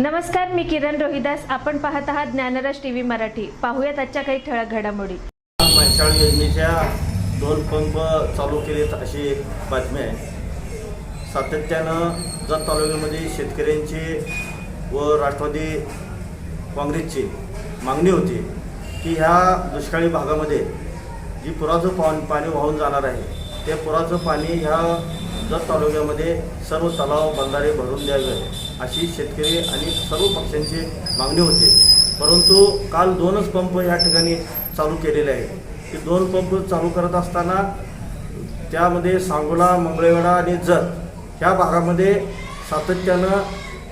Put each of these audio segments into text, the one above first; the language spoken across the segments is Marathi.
नमस्कार मी किरण रोहिदास. आपण पाहत आहात ज्ञानरस टीव्ही मराठी. पाहूयात आजच्या काही ठळक घडामोडी. मशाळ योजनेच्या दोन पंप चालू केलेत अशी एक बातमी आहे. सातत्यानं जत तालुक्यामध्ये शेतकऱ्यांची व राष्ट्रवादी काँग्रेसची मागणी होती की ह्या दुष्काळी भागामध्ये जी पुराचं पाणी वाहून जाणार आहे त्या पुराचं पाणी ह्या जत तालुक्यामध्ये सर्व तलाव बंधारे भरून द्यावे अशी शेतकरी आणि सर्व पक्षांची मागणी होती. परंतु काल दोनच पंप या ठिकाणी चालू केलेले आहेत. ते दोन पंप चालू करत असताना त्यामध्ये सांगोला मंगळवेढा आणि जत ह्या भागामध्ये सातत्यानं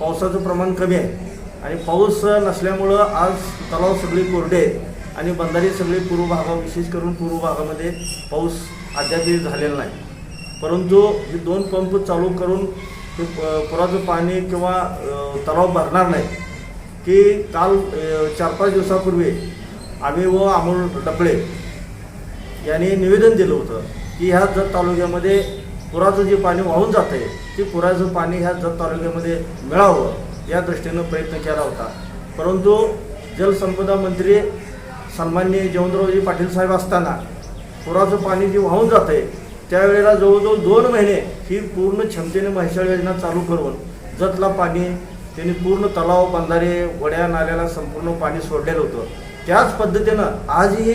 पावसाचं प्रमाण कमी आहे. आणि पाऊस नसल्यामुळं आज तलाव सगळी कोरडे आहेत आणि बंधारी सगळी पूर्व भागा विशेष करून पूर्व भागामध्ये पाऊस अद्यापही झालेलं नाही. परंतु हे दोन पंप चालू करून ते पुराचं पाणी किंवा तलाव भरणार नाही. की काल चार पाच दिवसापूर्वी आम्ही व अमोल डबळे यांनी निवेदन दिलं होतं की ह्या जत तालुक्यामध्ये पुराचं जे पाणी वाहून जात आहे ते पुराचं पाणी ह्या जत तालुक्यामध्ये मिळावं या दृष्टीनं प्रयत्न केला होता. परंतु जलसंपदा मंत्री सन्माननीय जयवंतरावजी पाटील साहेब असताना पुराचं पाणी जे वाहून जात आहे त्यावेळेला जवळजवळ दोन महिने ही पूर्ण क्षमतेने म्हैसाळ योजना चालू करून जतला पाणी त्यांनी पूर्ण तलाव बंधारे वड्या नाल्याला संपूर्ण पाणी सोडलेलं होतं. त्याच पद्धतीनं आजही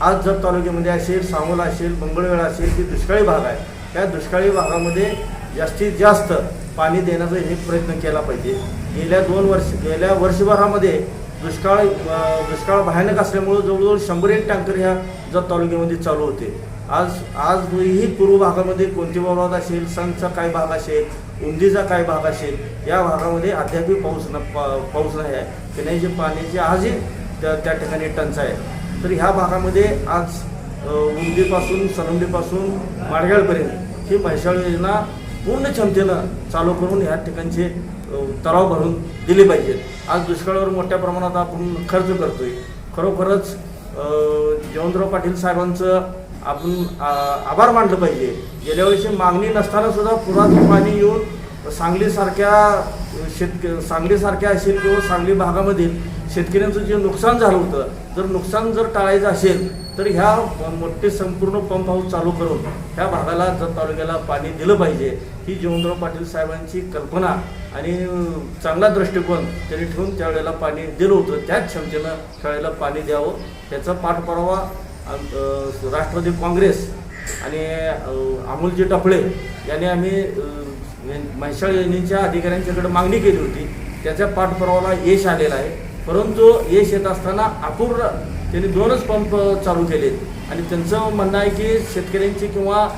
आज जत तालुक्यामध्ये असेल सांगोला असेल मंगळवेळा असेल की दुष्काळी भाग आहे. त्या दुष्काळी भागामध्ये जास्तीत जास्त पाणी देण्याचा हे प्रयत्न केला पाहिजे. गेल्या दोन वर्ष गेल्या वर्षभरामध्ये दुष्काळ दुष्काळ भयानक असल्यामुळं जवळजवळ शंभर एक टँकर ह्या जत तालुक्यामध्ये चालू होते. आज आजही पूर्व भागामध्ये कोणती बाबत असेल संघचा काय भाग असेल उंदीचा काय भाग असेल या भागामध्ये अद्यापही पाऊस न पा- पाऊस नाही आहे. पिण्याची पाण्याची आजही त्या त्या ठिकाणी टंचाई आहे. तर ह्या भागामध्ये आज उंदीपासून सरंडीपासून माडगाळपर्यंत ही म्हैसाळ योजना पूर्ण क्षमतेनं चालू करून ह्या ठिकाणचे तलाव भरून दिले पाहिजेत आज दुष्काळावर मोठ्या प्रमाणात आपण खर्च करतोय. खरोखरच अ, जयवंतराव पाटील साहेबांचं आपण आभार मानलं पाहिजे. गेल्या वर्षी मागणी नसताना सुद्धा पुरात पाणी येऊन सांगलीसारख्या शेतक सांगलीसारख्या असेल किंवा सांगली भागामधील शेतकऱ्यांचं जे नुकसान झालं होतं जर नुकसान जर टाळायचं असेल तर ह्या मोठे संपूर्ण पंप हाऊस चालू करून ह्या भागाला जत तालुक्याला पाणी दिलं पाहिजे ही जीवनराव पाटील साहेबांची कल्पना आणि चांगला दृष्टिकोन त्यांनी ठेवून त्यावेळेला पाणी दिलं होतं. त्याच क्षमतेनं त्यावेळेला पाणी द्यावं. त्याचा पाठपुरावा राष्ट्रवादी काँग्रेस आणि अमोलजी टफळे यांनी आम्ही म्हैसाळ योजनेच्या अधिकाऱ्यांच्याकडे मागणी केली होती. त्याच्या पाठपुरावाला यश आलेलं आहे. परंतु यश येत असताना अपूर्ण त्यांनी दोनच पंप चालू केलेत आणि त्यांचं म्हणणं आहे की शेतकऱ्यांची किंवा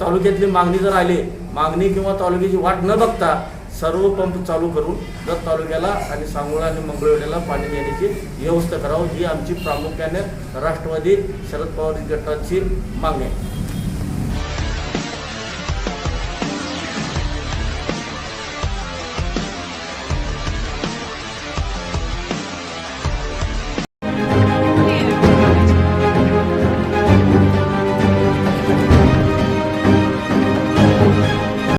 तालुक्यातली मागणी जर आली मागणी किंवा तालुक्याची वाट न बघता सर्व पंप चालू करून जत तालुक्याला आणि सांगोळा आणि मंगळवेड्याला पाणी देण्याची व्यवस्था करावं ही आमची प्रामुख्याने राष्ट्रवादी शरद पवार गटाची मागणी आहे.